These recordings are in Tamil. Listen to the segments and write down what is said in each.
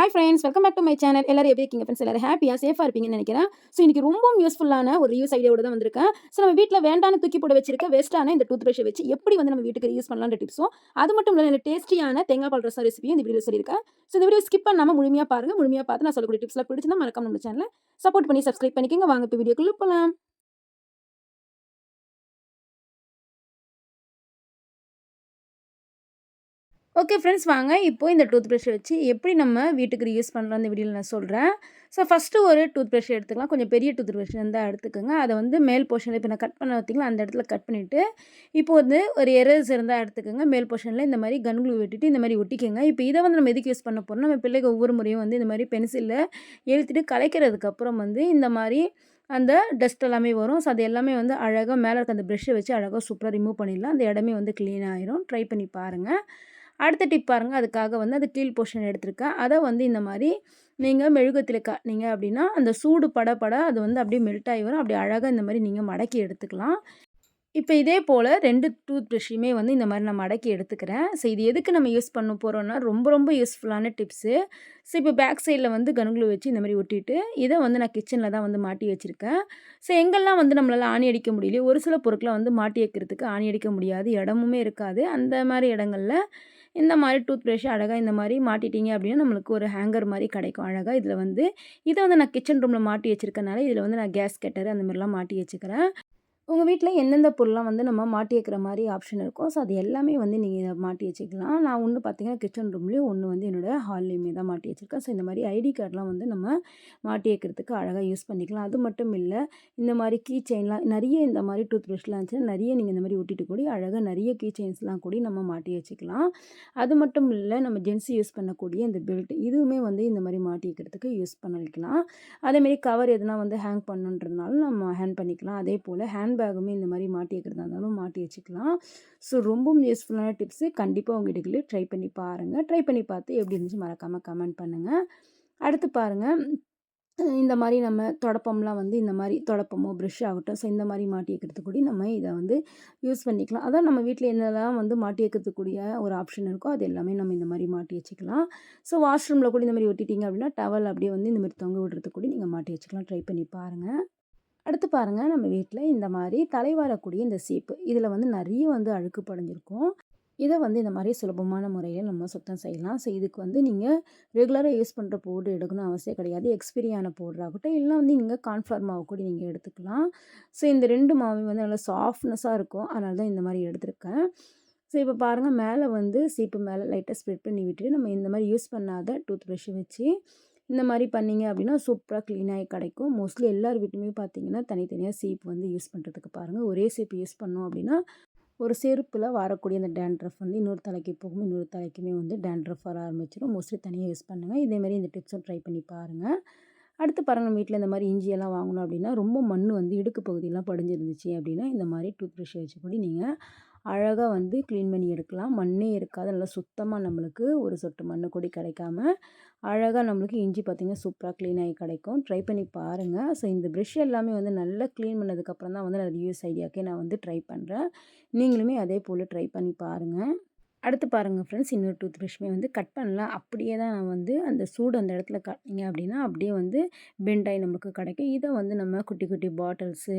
Hi friends welcome back to my channel எல்லாரும் எப்படி இருக்கீங்க ஃப்ரெண்ட்ஸ் எல்லாரும் ஹாப்பியாக சேஃபாக இருப்பீங்கன்னு நினைக்கிறேன். ஸோ இன்றைக்கி ரொம்பவும் யூஸ்ஃபுல்லான ஒரு யூஸ் ஐடியாவோட தான் வந்திருக்கேன். ஸோ நம்ம வீட்டில் வேண்டான தூக்கி போட வச்சிருக்க வேஸ்ட்டான இந்த டூத் ப்ரஷை வச்சு எப்படி வந்து நம்ம வீட்டுக்கு யூஸ் பண்ணலான்ற டிப்ஸும் அது மட்டும் இல்லை இந்த டேஸ்டியான தேங்காய் பால் ரசம் ரெசிபியும் இந்த வீடியோ சொல்லியிருக்கேன். ஸோ இந்த வீடியோ ஸ்கிப் பண்ணாமல் முழுமையாக பாருங்கள் முழுமையாக பார்த்து நான் சொல்லக்கூடிய டிப்ஸ்லாம் பிடிச்சிருந்தா மறக்காம நம்ம சேனலை சப்போர்ட் பண்ணி சப்ஸ்கிரைப் பண்ணிக்கோங்க. வாங்க இப்போ வீடியோக்குள்ளே போகலாம் ஓகே ஃப்ரெண்ட்ஸ் வாங்க. இப்போ இந்த டூத் ப்ரஷ்ஷை வச்சு எப்படி நம்ம வீட்டுக்கு யூஸ் பண்ணுறோம் அந்த வீடியோவில் நான் சொல்கிறேன் ஸோ ஃபஸ்ட்டு ஒரு டூத் ப்ரஷ் எடுத்துக்கலாம். கொஞ்சம் பெரிய டூத் ப்ரஷ் இருந்தால் எடுத்துக்கோங்க. அதை வந்து மேல் போர்ஷனில் இப்போ நான் கட் பண்ண பார்த்தீங்களா? அந்த இடத்துல கட் பண்ணிவிட்டு இப்போ வந்து ஒரு எரேஸ் இருந்தால் எடுத்துக்கோங்க. மேல் போர்ஷனில் இந்த மாதிரி கன்குளு வெட்டிட்டு இந்த மாதிரி ஒட்டிக்கோங்க. இப்போ இதை வந்து நம்ம எதுக்கு யூஸ் பண்ண போகிறோம் நம்ம பிள்ளைக்கு ஒவ்வொரு முறையும் வந்து இந்த மாதிரி பென்சிலில் எழுத்துட்டு கலைக்கிறதுக்கப்புறம் வந்து இந்த மாதிரி அந்த டஸ்ட் எல்லாமே வரும். ஸோ அது எல்லாமே வந்து அழகாக மேலே இருக்க அந்த ப்ரெஷ்ஷை வச்சு அழகாக சூப்பராக ரிமூவ் பண்ணிடலாம். அந்த இடமே வந்து க்ளீன் ஆயிரும். ட்ரை பண்ணி பாருங்கள் அடுத்த டிப் பாருங்கள் அதுக்காக வந்து அது கீழ் போர்ஷன் எடுத்திருக்கேன் அதை வந்து இந்த மாதிரி நீங்கள் மெழுகுத்தில் காட்டினீங்க அப்படின்னா அந்த சூடு பட பட அது வந்து அப்படியே மெல்ட் ஆகி வரும். அப்படியே அழகாக இந்த மாதிரி நீங்கள் மடக்கி எடுத்துக்கலாம். இப்போ இதே போல் ரெண்டு டூத் ப்ரஷ்ஷையுமே வந்து இந்த மாதிரி நான் மடக்கி எடுத்துக்கிறேன். ஸோ இது எதுக்கு நம்ம யூஸ் பண்ண போகிறோன்னா ரொம்ப ரொம்ப யூஸ்ஃபுல்லான டிப்ஸு ஸோ இப்போ பேக் சைடில் வந்து கனுகுலு வச்சு இந்த மாதிரி ஒட்டிட்டு இதை வந்து நான் கிச்சனில் தான் வந்து மாட்டி வச்சுருக்கேன். ஸோ எங்கெல்லாம் வந்து நம்மளால் ஆணி அடிக்க முடியல ஒரு சில பொருட்களை வந்து மாட்டி வைக்கிறதுக்கு ஆணி அடிக்க முடியாது. இடமுமே இருக்காது. அந்த மாதிரி இடங்களில் இந்த மாதிரி டூத் ப்ரஷ் அழகாக இந்த மாதிரி மாட்டிட்டீங்க அப்படின்னா நம்மளுக்கு ஒரு ஹேங்கர் மாதிரி கிடைக்கும் அழகாக இதில் வந்து இதை வந்து நான் கிச்சன் ரூமில் மாட்டி வச்சுருக்கனால இதில் வந்து நான் கேஸ் கட்டர் அந்த மாதிரிலாம் மாட்டி வச்சுக்கிறேன். உங்கள் வீட்டில் எந்தெந்த பொருள்லாம் வந்து நம்ம மாட்டி வைக்கிற மாதிரி ஆப்ஷன் இருக்கும் ஸோ அது எல்லாமே வந்து நீங்கள் இதை மாட்டி வச்சுக்கலாம். நான் ஒன்று பார்த்தீங்கன்னா கிச்சன் ரூம்லேயும் ஒன்று வந்து என்னோடய ஹால்லேயுமே தான் மாட்டி வச்சுருக்கேன். ஸோ இந்த மாதிரி ஐடி கார்டெலாம் வந்து நம்ம மாட்டி வைக்கிறதுக்கு அழகாக யூஸ் பண்ணிக்கலாம். அது மட்டும் இல்லை இந்த மாதிரி கீ செயின்லாம் நிறைய இந்த மாதிரி டூத் ப்ரஷ்லாம் இருந்துச்சுன்னா நிறைய நீங்கள் இந்த மாதிரி ஒட்டிட்டு கூடி அழகாக நிறைய கீ செயின்ஸ்லாம் கூடி நம்ம மாட்டி வச்சுக்கலாம். அது மட்டும் இல்லை நம்ம ஜென்ஸ் யூஸ் பண்ணக்கூடிய இந்த பெல்ட் இதுவுமே வந்து இந்த மாதிரி மாட்டி வைக்கிறதுக்கு யூஸ் பண்ணிக்கலாம். அதேமாரி கவர் எதுனா வந்து ஹேங் பண்ணுன்றதுனாலும் நம்ம ஹேங் பண்ணிக்கலாம். அதே போல் ஹேண்ட் பேகுமே இந்த மாதிரி மாட்டி வைக்கிறதா இருந்தாலும் மாட்டி வச்சுக்கலாம். ஸோ ரொம்பவும் யூஸ்ஃபுல்லான டிப்ஸு கண்டிப்பாக உங்கள் வீட்டுக்குள்ளே ட்ரை பண்ணி பாருங்கள் ட்ரை பண்ணி பார்த்து எப்படி இருந்துச்சு மறக்காமல் கமெண்ட் பண்ணுங்கள் அடுத்து பாருங்கள் இந்த மாதிரி நம்ம தொடப்பம்லாம் வந்து இந்த மாதிரி தொடப்பமோ ப்ரெஷ் ஆகட்டும். ஸோ இந்த மாதிரி மாட்டி வைக்கிறது கூட நம்ம இதை வந்து யூஸ் பண்ணிக்கலாம். அதான் நம்ம வீட்டில் என்னெல்லாம் வந்து மாட்டி வைக்கிறதுக்கூடிய ஒரு ஆப்ஷன் இருக்கோ அது எல்லாமே நம்ம இந்த மாதிரி மாட்டி வச்சுக்கலாம். ஸோ வாஷ்ரூமில் கூட இந்த மாதிரி ஒட்டிட்டீங்க அப்படின்னா டவல் அப்படியே வந்து இந்த மாதிரி தொங்க விடுறது கூட நீங்கள் மாட்டி வச்சுக்கலாம். ட்ரை பண்ணி பாருங்கள் அடுத்து பாருங்கள் நம்ம வீட்டில் இந்த மாதிரி தலைவாரக்கூடிய இந்த சீப்பு இதில் வந்து நிறைய வந்து அழுக்கு படைஞ்சிருக்கும். இதை வந்து இந்த மாதிரி சுலபமான முறையில் நம்ம சுத்தம் செய்யலாம். ஸோ இதுக்கு வந்து நீங்கள் ரெகுலராக யூஸ் பண்ணுற பவுடர் எடுக்கணும் அவசியம் கிடையாது. எக்ஸ்பீரியான பவுடராகட்டும் இல்லை வந்து நீங்கள் கான்ஃபார் மாவு கூட நீங்கள் எடுத்துக்கலாம். ஸோ இந்த ரெண்டு மாவு வந்து நல்லா சாஃப்ட்னஸாக இருக்கும். அதனால தான் இந்த மாதிரி எடுத்திருக்கேன். ஸோ இப்போ பாருங்கள் மேலே வந்து சீப்பு மேலே லைட்டாக ஸ்ப்ரெட் பண்ணி விட்டுட்டு நம்ம இந்த மாதிரி யூஸ் பண்ணாத டூத் ப்ரஷ்ஷை வச்சு இந்த மாதிரி பண்ணிங்க அப்படின்னா சூப்பராக க்ளீனாகி கிடைக்கும். மோஸ்ட்லி எல்லார் வீட்டுமே பார்த்தீங்கன்னா தனித்தனியாக சீப் வந்து யூஸ் பண்ணுறதுக்கு பாருங்கள் ஒரே சீப் யூஸ் பண்ணோம் அப்படின்னா ஒரு செருப்பில் வரக்கூடிய அந்த டேண்ட்ரஃப் வந்து இன்னொரு தலைக்கு போகும் இன்னொரு தலைக்குமே வந்து டேண்ட்ரஃப் வர ஆரம்பிச்சிடும் மோஸ்ட்லி தனியாக யூஸ் பண்ணுங்கள் இதேமாரி இந்த டிப்ஸும் ட்ரை பண்ணி பாருங்கள் அடுத்து பாருங்கள் வீட்டில் இந்த மாதிரி இஞ்சியெல்லாம் வாங்கணும் அப்படின்னா ரொம்ப மண் வந்து இடுக்கு பகுதியெல்லாம் படிஞ்சிருந்துச்சு அப்படின்னா இந்த மாதிரி டூத் ப்ரஷ் வச்சு கூட நீங்கள் அழகாக வந்து க்ளீன் பண்ணி எடுக்கலாம். மண்ணே இருக்காது. நல்லா சுத்தமாக நம்மளுக்கு ஒரு சொட்டு மண்ணு கூட கிடைக்காம அழகாக நம்மளுக்கு இஞ்சி பார்த்திங்கன்னா சூப்பராக க்ளீன் ஆகி கிடைக்கும். ட்ரை பண்ணி பாருங்கள் ஸோ இந்த ப்ரெஷ் எல்லாமே வந்து நல்லா க்ளீன் பண்ணதுக்கப்புறம் தான் வந்து நான் ரிவ்யூஸ் ஐடியாக்கே நான் வந்து ட்ரை பண்ணுறேன் நீங்களுமே அதே போல் ட்ரை பண்ணி பாருங்கள் அடுத்து பாருங்கள் ஃப்ரெண்ட்ஸ் இன்னொரு டூத் ப்ரஷ்மே வந்து கட் பண்ணலாம். அப்படியே தான் நான் வந்து அந்த சூடு அந்த இடத்துல கட்டிங்க அப்படின்னா அப்படியே வந்து பெண்டாகி நமக்கு கிடைக்கும். இதை வந்து நம்ம குட்டி குட்டி பாட்டில்ஸு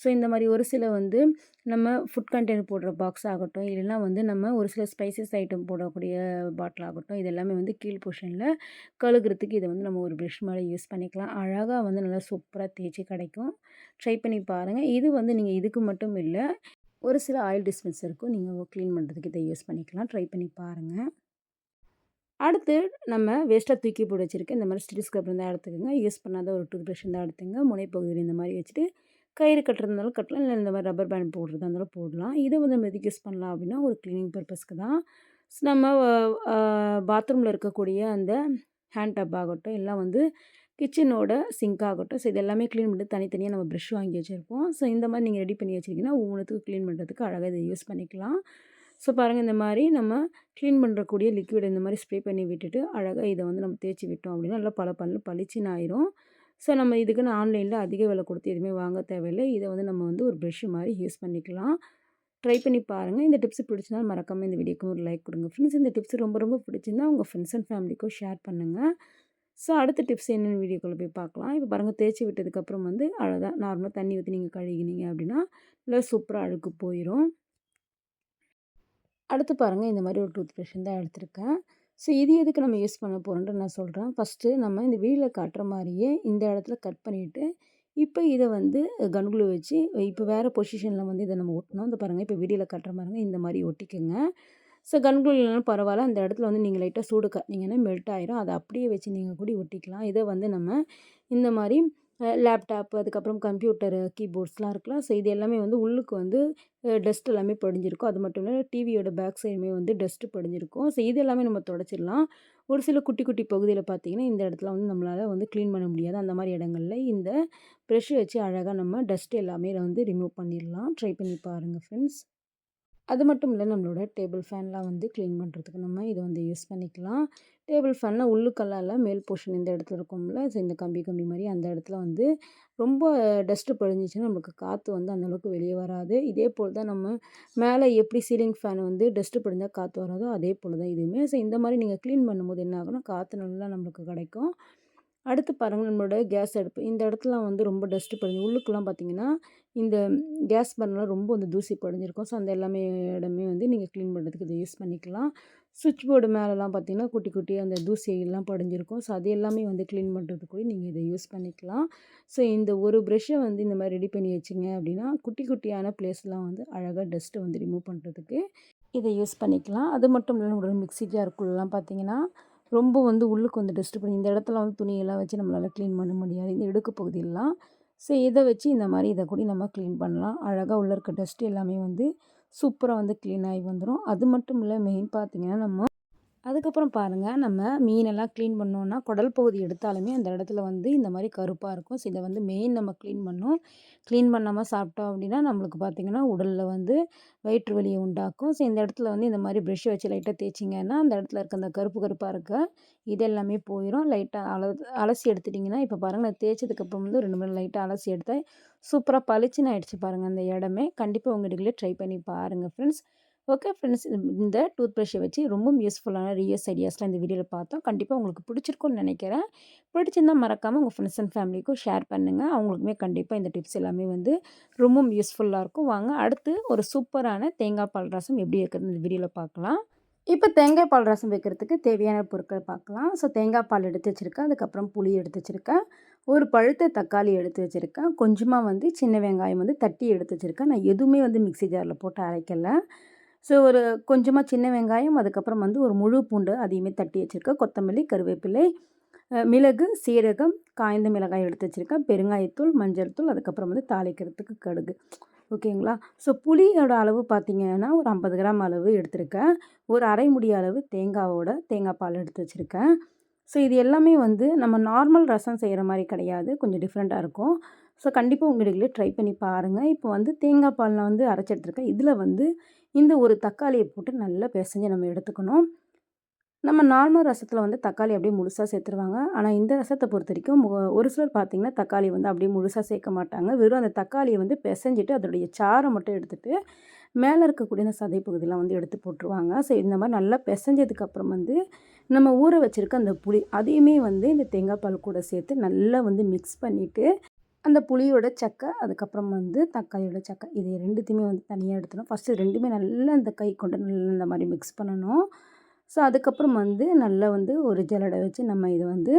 ஸோ இந்த மாதிரி ஒரு சில வந்து நம்ம ஃபுட் கண்டெய்னர் போடுற பாக்ஸ் ஆகட்டும் இல்லைனா வந்து நம்ம ஒரு சில ஸ்பைசஸ் ஐட்டம் போடக்கூடிய பாட்டில் ஆகட்டும் இது எல்லாமே வந்து கீழ் போர்ஷனில் கழுகுறதுக்கு இதை வந்து நம்ம ஒரு ப்ரஷ் மாதிரி யூஸ் பண்ணிக்கலாம். அழகாக வந்து நல்லா சூப்பராக தேய்ச்சி கிடைக்கும். ட்ரை பண்ணி பாருங்கள் இது வந்து நீங்கள் இதுக்கு மட்டும் இல்லை ஒரு சில ஆயில் டிஸ்பென்சருக்கும் நீங்கள் க்ளீன் பண்ணுறதுக்கு இதை யூஸ் பண்ணிக்கலாம். ட்ரை பண்ணி பாருங்கள் அடுத்து நம்ம வேஸ்ட்டாக தூக்கி போட்டு வச்சுருக்க இந்த மாதிரி ஸ்டீல் ஸ்க்ரப் இருந்தால் எடுத்துக்கோங்க. யூஸ் பண்ணாத ஒரு டூத் ப்ரஷ் இருந்தால் எடுத்துங்க முனைப்பகுதியில் இந்த மாதிரி வச்சுட்டு கயிறு கட்டுறதுனாலும் கட்டலாம். இல்லை இந்த மாதிரி ரப்பர் பேண்ட் போடுறதா இருந்தாலும் போடலாம். இதை வந்து நம்ம எதுக்கு யூஸ் பண்ணலாம் அப்படின்னா ஒரு க்ளீனிங் பர்பஸ்க்கு தான். நம்ம பாத்ரூமில் இருக்கக்கூடிய அந்த ஹேண்ட் டப் ஆகட்டும் எல்லாம் வந்து கிச்சனோட சிங்க் ஆகட்டும். ஸோ இது எல்லாமே க்ளீன் பண்ணிட்டு தனித்தனியாக நம்ம ப்ரெஷ் வாங்கி வச்சுருப்போம். ஸோ இந்த மாதிரி நீங்கள் ரெடி பண்ணி வச்சிங்கன்னா ஒவ்வொன்றுத்துக்கும் க்ளீன் பண்ணுறதுக்கு அழகாக இதை யூஸ் பண்ணிக்கலாம். ஸோ பாருங்கள் இந்த மாதிரி நம்ம க்ளீன் பண்ணுறக்கூடிய லிக்விட் இந்த மாதிரி ஸ்ப்ரே பண்ணி விட்டுட்டு அழகாக இதை வந்து நம்ம தேய்ச்சி விட்டோம் அப்படின்னா நல்லா பல பல்லு பளிச்சின்னு ஆயிரும். ஸோ நம்ம இதுக்குன்னு ஆன்லைனில் அதிக விலை கொடுத்து எதுவுமே வாங்க தேவையில்லை. இதை வந்து நம்ம வந்து ஒரு ப்ரெஷ்ஷு மாதிரி யூஸ் பண்ணிக்கலாம். ட்ரை பண்ணி பாருங்கள் இந்த டிப்ஸ் பிடிச்சிருந்தால் மறக்காமல் இந்த வீடியோக்கு ஒரு லைக் கொடுங்க. ஃப்ரெண்ட்ஸ் இந்த டிப்ஸ் ரொம்ப ரொம்ப பிடிச்சிருந்தா உங்கள் ஃப்ரெண்ட்ஸ் அண்ட் ஃபேமிலிக்கும் ஷேர் பண்ணுங்கள் ஸோ அடுத்த டிப்ஸ் என்னென்னு வீடியோக்குள்ளே போய் பார்க்கலாம். இப்போ பாருங்கள் தேய்ச்சி விட்டதுக்கப்புறம் வந்து அழகாக நார்மலாக தண்ணி ஊற்றி நீங்கள் கழுகினீங்க அப்படின்னா நல்லா சூப்பராக அழுக்கு போயிடும் அடுத்து பாருங்கள் இந்த மாதிரி ஒரு டூத் ப்ரஷ் தான் எடுத்திருக்கேன். ஸோ இது எதுக்கு நம்ம யூஸ் பண்ண போகிறோன்ட்டு நான் சொல்கிறேன் ஃபஸ்ட்டு நம்ம இந்த வீடியில் காட்டுற மாதிரியே இந்த இடத்துல கட் பண்ணிவிட்டு இப்போ இதை வந்து கன்குளு வச்சு இப்போ வேறு பொசிஷனில் வந்து இதை நம்ம ஒட்டணும். இந்த பாருங்கள் இப்போ வீடியோவில் கட்டுற மாதிரிங்க இந்த மாதிரி ஒட்டிக்கோங்க. ஸோ கன்குளு இல்லைனாலும் பரவாயில்ல அந்த இடத்துல வந்து நீங்கள் லைட்டாக சூடு காட்டினீங்கன்னா மெல்ட் ஆயிரும் அதை அப்படியே வச்சு நீங்கள் கூட ஒட்டிக்கலாம். இதை வந்து நம்ம இந்த மாதிரி லேப்டாப் அதுக்கப்புறம் கம்ப்யூட்டரு கீபோர்ட்ஸ்லாம் இருக்கலாம். ஸோ இது எல்லாமே வந்து உள்ளுக்கு வந்து டஸ்ட் எல்லாமே படிஞ்சிருக்கும். அது மட்டும் இல்லை டிவியோட பேக் சைடுமே வந்து டஸ்ட்டு படிஞ்சிருக்கும். ஸோ இது எல்லாமே நம்ம தொடச்சிடலாம். ஒரு சில குட்டி குட்டி பகுதியில் பார்த்திங்கன்னா இந்த இடத்துல வந்து நம்மளால் வந்து க்ளீன் பண்ண முடியாது. அந்த மாதிரி இடங்களில் இந்த ப்ரெஷ் வச்சு அழகாக நம்ம டஸ்ட் எல்லாமே வந்து ரிமூவ் பண்ணிடலாம். ட்ரை பண்ணி பாருங்கள் ஃப்ரெண்ட்ஸ் அது மட்டும் இல்லை நம்மளோட டேபிள் ஃபேன்லாம் வந்து க்ளீன் பண்ணுறதுக்கு நம்ம இதை வந்து யூஸ் பண்ணிக்கலாம். டேபிள் ஃபேனில் உள்ளுக்கெல்லாம் மேல் போர்ஷன் இந்த இடத்துல இருக்கும்ல ஸோ இந்த கம்பி கம்பி மாதிரி அந்த இடத்துல வந்து ரொம்ப டஸ்ட்டு படிஞ்சிச்சுன்னா நம்மளுக்கு காற்று வந்து அந்தளவுக்கு வெளியே வராது. இதே போல் தான் நம்ம மேலே எப்படி சீலிங் ஃபேன் வந்து டஸ்ட்டு படிஞ்சால் காற்று வராதோ அதே போல் தான் இதுவுமே. ஸோ இந்த மாதிரி நீங்கள் க்ளீன் பண்ணும்போது என்ன ஆகும்னா காற்று நல்லா நம்மளுக்கு கிடைக்கும். அடுத்து பாருங்கள் நம்மளோட கேஸ் அடுப்பு. இந்த இடத்துலலாம் வந்து ரொம்ப டஸ்ட்டு படிஞ்சு உள்ளுக்குலாம் பார்த்திங்கன்னா இந்த கேஸ் பர்னெலாம் ரொம்ப வந்து தூசி படிஞ்சிருக்கும். ஸோ அந்த எல்லாமே இடமே வந்து நீங்கள் க்ளீன் பண்ணுறதுக்கு இதை யூஸ் பண்ணிக்கலாம். சுவிட்ச் போர்டு மேலெலாம் பார்த்திங்கன்னா குட்டி குட்டி அந்த தூசியெல்லாம் படிஞ்சிருக்கும். ஸோ அது எல்லாமே வந்து க்ளீன் பண்ணுறதுக்கு கூட நீங்கள் இதை யூஸ் பண்ணிக்கலாம். ஸோ இந்த ஒரு ப்ரெஷ்ஷை வந்து இந்த மாதிரி ரெடி பண்ணி வச்சிங்க அப்படின்னா குட்டி குட்டியான பிளேஸ்லாம் வந்து அழகாக டஸ்ட்டை வந்து ரிமூவ் பண்ணுறதுக்கு இதை யூஸ் பண்ணிக்கலாம். அது மட்டும் இல்லை நம்மளோட மிக்சி ஜாருக்குள்ளலாம் பார்த்திங்கன்னா ரொம்ப வந்து உள்ளுக்கு வந்து டஸ்ட்டு பண்ணி இந்த இடத்துல வந்து துணியெல்லாம் வச்சு நம்மளால் க்ளீன் பண்ண முடியாது. இந்த இடுக்கு பகுதியெல்லாம் ஸோ இதை வச்சு இந்த மாதிரி இதை கூட நம்ம க்ளீன் பண்ணலாம். அழகாக உள்ளே இருக்க டஸ்ட்டு எல்லாமே வந்து சூப்பராக வந்து க்ளீன் ஆகி வந்துடும் அது மட்டும் இல்லை மெயின் பார்த்திங்கன்னா நம்ம அதுக்கப்புறம் பாருங்கள் நம்ம மீனெல்லாம் க்ளீன் பண்ணோன்னா குடல் பகுதி எடுத்தாலுமே அந்த இடத்துல வந்து இந்த மாதிரி கருப்பாக இருக்கும். ஸோ இதை வந்து மெயின் நம்ம க்ளீன் பண்ணோம். க்ளீன் பண்ணாமல் சாப்பிட்டோம் அப்படின்னா நம்மளுக்கு பார்த்திங்கன்னா உடலில் வந்து வயிற்று வலியை உண்டாக்கும். ஸோ இந்த இடத்துல வந்து இந்த மாதிரி ப்ரெஷ் வச்சு லைட்டாக தேய்ச்சிங்கன்னா அந்த இடத்துல இருக்க அந்த கருப்பு கருப்பாக இருக்க இது எல்லாமே போயிடும் லைட்டாக அல அலசி எடுத்துட்டிங்கன்னா இப்போ பாருங்கள் நான் தேய்ச்சதுக்கப்புறம் வந்து ரெண்டு மணி லைட்டாக அலசி எடுத்தால் சூப்பராக பளிச்சுன்னு ஆகிடுச்சு பாருங்கள் அந்த இடமே. கண்டிப்பாக உங்கள் வீடுகளே ட்ரை பண்ணி பாருங்கள் ஃப்ரெண்ட்ஸ் ஓகே ஃப்ரெண்ட்ஸ் இந்த டூத் ப்ரஷை வச்சு ரொம்ப யூஸ்ஃபுல்லான ரீயூஸ் ஐடியாஸ்லாம் இந்த வீடியோவில் பார்த்தோம். கண்டிப்பாக உங்களுக்கு பிடிச்சிருக்கும்னு நினைக்கிறேன். பிடிச்சிருந்தால் மறக்காமல் உங்கள் ஃப்ரெண்ட்ஸ் அண்ட் ஃபேமிலிக்கும் ஷேர் பண்ணுங்கள் அவங்களுக்குமே கண்டிப்பாக இந்த டிப்ஸ் எல்லாமே வந்து ரொம்பவும் யூஸ்ஃபுல்லாக இருக்கும். வாங்க அடுத்து ஒரு சூப்பரான தேங்காய் பால் ரசம் எப்படி வைக்கிறது இந்த வீடியோவில் பார்க்கலாம். இப்போ தேங்காய் பால் ரசம் வைக்கிறதுக்கு தேவையான பொருட்கள் பார்க்கலாம். ஸோ தேங்காய் பால் எடுத்து வச்சுருக்கேன். அதுக்கப்புறம் புளி எடுத்து வச்சுருக்கேன். ஒரு பழுத்த தக்காளி எடுத்து வச்சுருக்கேன். கொஞ்சமாக வந்து சின்ன வெங்காயம் வந்து தட்டி எடுத்து வச்சுருக்கேன். நான் எதுவுமே வந்து மிக்சி ஜாரில் போட்டு அரைக்கலை. ஸோ ஒரு கொஞ்சமாக சின்ன வெங்காயம் அதுக்கப்புறம் வந்து ஒரு முழு பூண்டு அதையுமே தட்டி வச்சுருக்கேன் கொத்தமல்லி கருவேப்பிலை மிளகு சீரகம் காய்ந்த மிளகாய் எடுத்து வச்சுருக்கேன். பெருங்காயத்தூள் மஞ்சள் தூள் அதுக்கப்புறம் வந்து தாளிக்கிறதுக்கு கடுகு. ஓகேங்களா? ஸோ புளியோட அளவு பார்த்திங்கன்னா ஒரு ஐம்பது கிராம் அளவு எடுத்திருக்கேன். ஒரு அரை முடி அளவு தேங்காவோட தேங்காய் பால் எடுத்து வச்சுருக்கேன். ஸோ இது எல்லாமே வந்து நம்ம நார்மல் ரசம் செய்கிற மாதிரி கிடையாது. கொஞ்சம் டிஃப்ரெண்ட்டாக இருக்கும். ஸோ கண்டிப்பாக உங்கள் வீடுகளே ட்ரை பண்ணி பாருங்கள் இப்போ வந்து தேங்காய் பாலில் வந்து அரைச்சி எடுத்துருக்கேன். இதில் வந்து இந்த ஒரு தக்காளியை போட்டு நல்லா பிசைஞ்சு நம்ம எடுத்துக்கணும். நம்ம நார்மல் ரசத்தில் வந்து தக்காளி அப்படியே முழுசாக சேர்த்துருவாங்க. ஆனால் இந்த ரசத்தை பொறுத்த வரைக்கும் ஒரு சிலர் பார்த்திங்கன்னா தக்காளி வந்து அப்படியே முழுசாக சேர்க்க மாட்டாங்க. வெறும் அந்த தக்காளியை வந்து பிசைஞ்சிட்டு அதோடைய சாரை மட்டும் எடுத்துகிட்டு மேலே இருக்கக்கூடிய அந்த சதை பகுதியெலாம் வந்து எடுத்து போட்டுருவாங்க. ஸோ இந்த மாதிரி நல்லா பிசைஞ்சதுக்கப்புறம் வந்து நம்ம ஊற வச்சுருக்க அந்த புளி அதையுமே வந்து இந்த தேங்காய் பால் கூட சேர்த்து நல்லா வந்து மிக்ஸ் பண்ணிவிட்டு அந்த புளியோட சக்கை அதுக்கப்புறம் வந்து தக்காளியோட சக்கை இது ரெண்டுத்தையுமே வந்து தனியாக எடுத்துடணும். ஃபஸ்ட்டு ரெண்டுமே நல்லா இந்த கை கொண்டு நல்லா இந்த மாதிரி மிக்ஸ் பண்ணணும். ஸோ அதுக்கப்புறம் வந்து நல்லா வந்து ஒரு ஜலடை வச்சு நம்ம இதை வந்து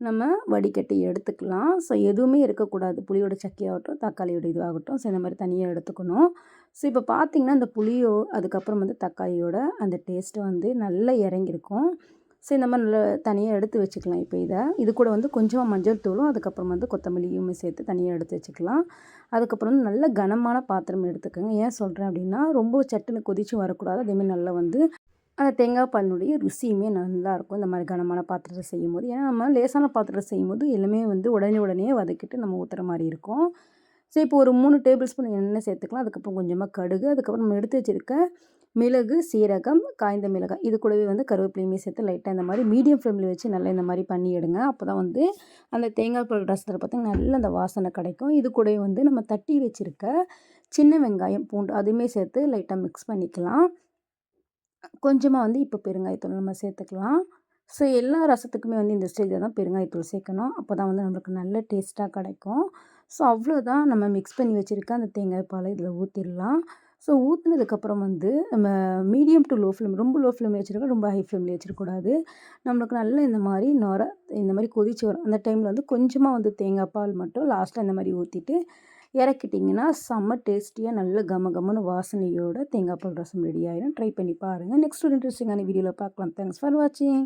நம்ம வடிகட்டி எடுத்துக்கலாம். ஸோ எதுவுமே இருக்கக்கூடாது. புளியோட சக்கையாகட்டும் தக்காளியோட இதுவாகட்டும். ஸோ இந்த மாதிரி தனியாக எடுத்துக்கணும். ஸோ இப்போ பார்த்திங்கன்னா அந்த புளியோ அதுக்கப்புறம் வந்து தக்காளியோட அந்த டேஸ்ட்டு வந்து நல்லா இறங்கியிருக்கும். ஸோ இந்த மாதிரி நல்லா தனியாக எடுத்து வச்சுக்கலாம் இப்போ இதை. இது கூட வந்து கொஞ்சமாக மஞ்சள் தூளும் அதுக்கப்புறம் வந்து கொத்தமல்லியுமே சேர்த்து தனியாக எடுத்து வச்சுக்கலாம். அதுக்கப்புறம் வந்து நல்ல கனமான பாத்திரம் எடுத்துக்கோங்க. ஏன் சொல்கிறேன் அப்படின்னா ரொம்ப சட்டுன்னு கொதித்து வரக்கூடாது. அதேமாதிரி நல்லா வந்து அந்த தேங்காய் பாலினுடைய ருசியுமே நல்லாயிருக்கும் இந்த மாதிரி கனமான பாத்திரத்தை செய்யும் போது ஏன்னா நம்ம லேசான பாத்திரத்தை செய்யும் போது எல்லாமே வந்து உடனே உடனே வதக்கிட்டு நம்ம ஊற்றுற மாதிரி இருக்கும். ஸோ இப்போ ஒரு மூணு டேபிள் ஸ்பூன் எண்ணெய் சேர்த்துக்கலாம். அதுக்கப்புறம் கொஞ்சமாக கடுகு. அதுக்கப்புறம் நம்ம எடுத்து வச்சுருக்க மிளகு சீரகம் காய்ந்த மிளகாய். இது கூடவே வந்து கருவேப்பிலையுமே சேர்த்து லைட்டாக இந்த மாதிரி மீடியம் ஃப்ளேமில் வச்சு நல்லா இந்த மாதிரி பண்ணி எடுங்க. அப்போ தான் வந்து அந்த தேங்காய் பால் ரசத்தில் பார்த்திங்கன்னா நல்ல அந்த வாசனை கிடைக்கும். இது கூடவே வந்து நம்ம தட்டி வச்சுருக்க சின்ன வெங்காயம் பூண்டு அதுவுமே சேர்த்து லைட்டாக மிக்ஸ் பண்ணிக்கலாம். கொஞ்சமாக வந்து இப்போ பெருங்காயத்தூள் நம்ம சேர்த்துக்கலாம். ஸோ எல்லா ரசத்துக்குமே வந்து இந்த ஸ்டேஜில் தான் பெருங்காயத்தூள் சேர்க்கணும். அப்போ தான் வந்து நம்மளுக்கு நல்ல டேஸ்ட்டாக கிடைக்கும். ஸோ அவ்வளோதான் நம்ம மிக்ஸ் பண்ணி வச்சுருக்க அந்த தேங்காய் பாலை இதில் ஊற்றிடலாம் ஸோ ஊற்றுனதுக்கப்புறம் வந்து நம்ம மீடியம் டு லோ ஃப்ளேம் ரொம்ப லோ ஃப்ளேமில் வச்சுருக்கோம் ரொம்ப ஹை ஃப்ளேம்லேயே வச்சிடக்கூடாது நம்மளுக்கு நல்லா இந்த மாதிரி நொர இந்த மாதிரி கொதிச்சு வரும். அந்த டைமில் வந்து கொஞ்சமாக வந்து தேங்காய் பால் மட்டும் லாஸ்ட்டில் இந்த மாதிரி ஊற்றிட்டு இறக்கிட்டிங்கன்னா செம்ம டேஸ்டியாக நல்ல கம கமன்னு வாசனையோட தேங்காய் பால் ரசம் ரெடி ஆகிடும் ட்ரை பண்ணி பாருங்கள் நெக்ஸ்ட் ஒரு இன்ட்ரெஸ்டிங்கான வீடியோவில் பார்க்கலாம். தேங்க்ஸ் ஃபார் வாட்சிங்